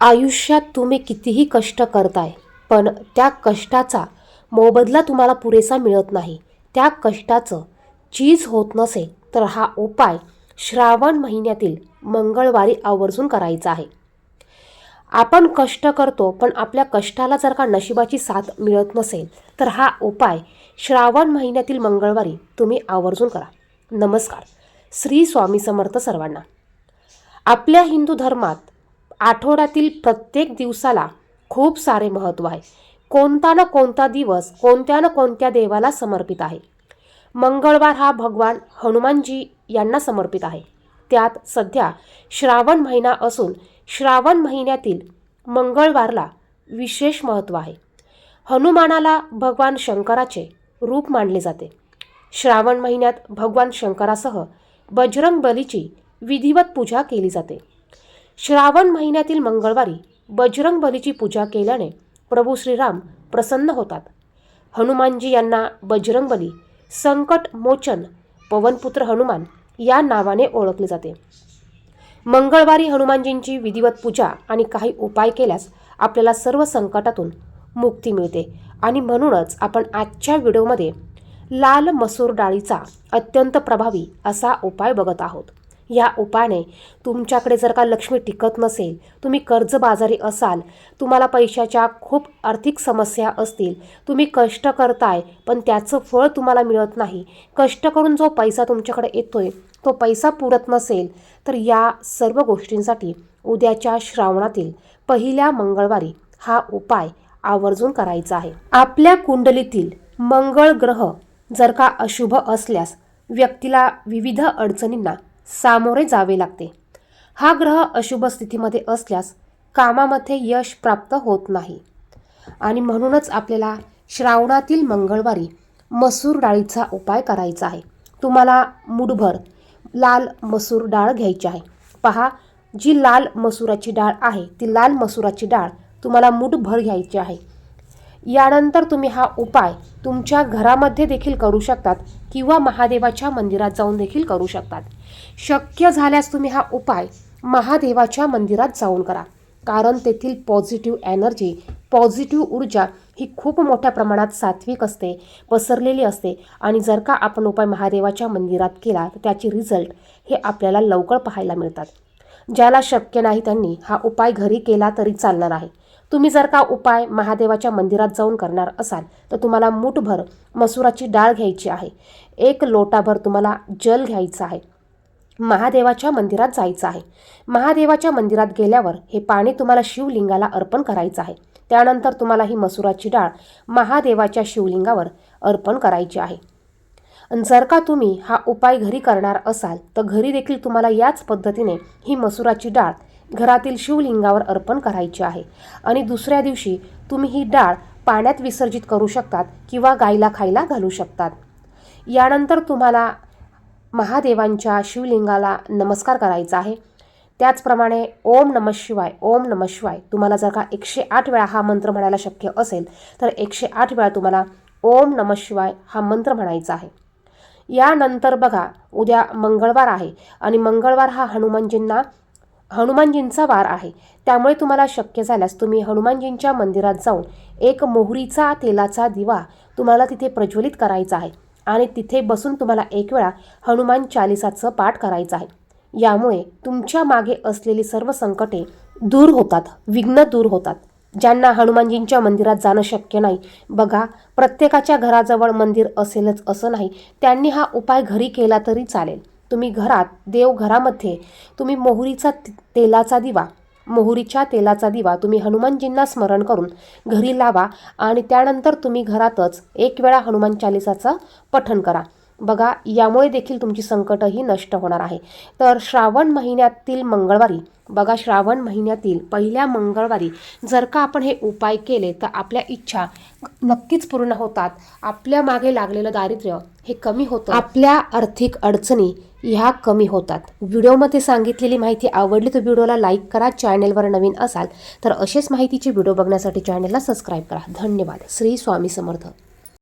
आयुष्यात तुम्ही कितीही कष्ट करताय पण त्या कष्टाचा मोबदला तुम्हाला पुरेसा मिळत नाही. त्या कष्टाचं चीज होत नसेल तर हा उपाय श्रावण महिन्यातील मंगळवारी आवर्जून करायचा आहे. आपण कष्ट करतो पण आपल्या कष्टाला जर का नशिबाची साथ मिळत नसेल तर हा उपाय श्रावण महिन्यातील मंगळवारी तुम्ही आवर्जून करा. नमस्कार. श्री स्वामी समर्थ सर्वांना. आपल्या हिंदू धर्मात आठवड्यातील प्रत्येक दिवसाला खूप सारे महत्त्व आहे. कोणता ना कोणता दिवस कोणत्या ना कोणत्या देवाला समर्पित आहे. मंगळवार हा भगवान हनुमानजी यांना समर्पित आहे. त्यात सध्या श्रावण महिना असून श्रावण महिन्यातील मंगळवारला विशेष महत्त्व आहे. हनुमानाला भगवान शंकराचे रूप मानले जाते. श्रावण महिन्यात भगवान शंकरासह बजरंग बलीची विधिवत पूजा केली जाते. श्रावण महिन्यातील मंगळवारी बजरंग बलीची पूजा केल्याने प्रभू श्रीराम प्रसन्न होतात. हनुमानजी यांना बजरंग बली संकट मोचन पवनपुत्र हनुमान या नावाने ओळखले जाते. मंगळवारी हनुमानजींची विधिवत पूजा आणि काही उपाय केल्यास आपल्याला सर्व संकटातून मुक्ती मिळते आणि म्हणूनच आपण आजच्या व्हिडिओमध्ये लाल मसूर डाळीचा अत्यंत प्रभावी असा उपाय बघत आहोत. ह्या उपाने तुमच्याकडे जर का लक्ष्मी टिकत नसेल तुम्ही कर्जबाजारी असाल तुम्हाला पैशाच्या खूप आर्थिक समस्या असतील तुम्ही कष्ट करताय पण त्याचं फळ तुम्हाला मिळत नाही. कष्ट करून जो पैसा तुमच्याकडे येतोय तो पैसा पुरत नसेल तर या सर्व गोष्टींसाठी उद्याच्या श्रावणातील पहिल्या मंगळवारी हा उपाय आवर्जून करायचा आहे. आपल्या कुंडलीतील मंगळ ग्रह जर का अशुभ असल्यास व्यक्तीला विविध अडचणींना सामोरे जावे लागते. हा ग्रह अशुभ स्थितीमध्ये असल्यास कामामध्ये यश प्राप्त होत नाही. आणि म्हणूनच आपल्याला श्रावणातील मंगळवारी मसूर डाळीचा उपाय करायचा आहे. तुम्हाला मुठभर लाल मसूर डाळ घ्यायची आहे. पहा जी लाल मसुराची डाळ आहे ती लाल मसुराची डाळ तुम्हाला मुठभर घ्यायची आहे. यानंतर तुम्ही हा उपाय तुमच्या घरामध्ये देखील करू शकतात किंवा महादेवाच्या मंदिरात जाऊन देखील करू शकतात. शक्य झाल्यास तुम्ही हा उपाय महादेवाच्या मंदिरात जाऊन करा. कारण तेथील पॉझिटिव्ह एनर्जी पॉझिटिव्ह ऊर्जा ही खूप मोठ्या प्रमाणात सात्विक असते पसरलेली असते. आणि जर का आपण उपाय महादेवाच्या मंदिरात केला तर त्याचे रिझल्ट हे आपल्याला लवकर पाहायला मिळतात. ज्याला शक्य नाही त्यांनी हा उपाय घरी केला तरी चालणार आहे. तुम्ही जर का उपाय महादेवाच्या मंदिरात जाऊन करणार असाल तर तुम्हाला मूठभर मसुराची डाळ घ्यायची आहे. एक लोटाभर तुम्हाला जल घ्यायचं आहे. महादेवाच्या मंदिरात जायचं आहे. महादेवाच्या मंदिरात गेल्यावर हे पाणी तुम्हाला शिवलिंगाला अर्पण करायचं आहे. त्यानंतर तुम्हाला ही मसुराची डाळ महादेवाच्या शिवलिंगावर अर्पण करायची आहे. आणि जर का तुम्ही हा उपाय घरी करणार असाल तर घरी देखील तुम्हाला याच पद्धतीने ही मसुराची डाळ घरातील शिवलिंगावर अर्पण करायची आहे. आणि दुसऱ्या दिवशी तुम्ही ही डाळ पाण्यात विसर्जित करू शकतात किंवा गाईला खायला घालू शकतात. यानंतर तुम्हाला महादेवांच्या शिवलिंगाला नमस्कार करायचा आहे. त्याचप्रमाणे ओम नम शिवाय ओम नम शिवाय तुम्हाला जर का एकशे आठ वेळा हा मंत्र म्हणायला शक्य असेल तर एकशे आठ वेळा तुम्हाला ओम नम शिवाय हा मंत्र म्हणायचा आहे. यानंतर बघा उद्या मंगळवार आहे आणि मंगळवार हा हनुमानजींना हनुमानजींचा वार आहे. त्यामुळे तुम्हाला शक्य झाल्यास तुम्ही हनुमानजींच्या मंदिरात जाऊन एक मोहरीचा तेलाचा दिवा तुम्हाला तिथे प्रज्वलित करायचा आहे आणि तिथे बसून तुम्हाला एक वेळा हनुमान चालिसाचं पाठ करायचं आहे. यामुळे तुमच्या मागे असलेली सर्व संकटे दूर होतात विघ्न दूर होतात. ज्यांना हनुमानजींच्या मंदिरात जाणं शक्य नाही बघा प्रत्येकाच्या घराजवळ मंदिर असेलच असं नाही त्यांनी हा उपाय घरी केला तरी चालेल. तुम्ही घरात देवघरामध्ये तुम्ही मोहरीचा तेलाचा दिवा मोहरीच्या तेलाचा दिवा तुम्ही हनुमानजींना स्मरण करून घरी लावा आणि त्यानंतर तुम्ही घरातच एक वेळा हनुमान चालिसाचं पठण करा. बघा यामुळे देखील तुमची संकटही नष्ट होणार आहे. तर श्रावण महिन्यातील मंगळवारी बघा श्रावण महिन्यातील पहिल्या मंगळवारी जर का आपण हे उपाय केले तर आपल्या इच्छा नक्कीच पूर्ण होतात. आपल्या मागे लागलेलं दारिद्र्य हे कमी होतं. आपल्या आर्थिक अडचणी ह्या कमी होतात. व्हिडिओमध्ये सांगितलेली माहिती आवडली तर व्हिडिओला लाईक करा चॅनेलवर नवीन असाल तर असेच माहितीचे व्हिडिओ बघण्यासाठी चॅनेलला सबस्क्राईब करा. धन्यवाद. श्री स्वामी समर्थ.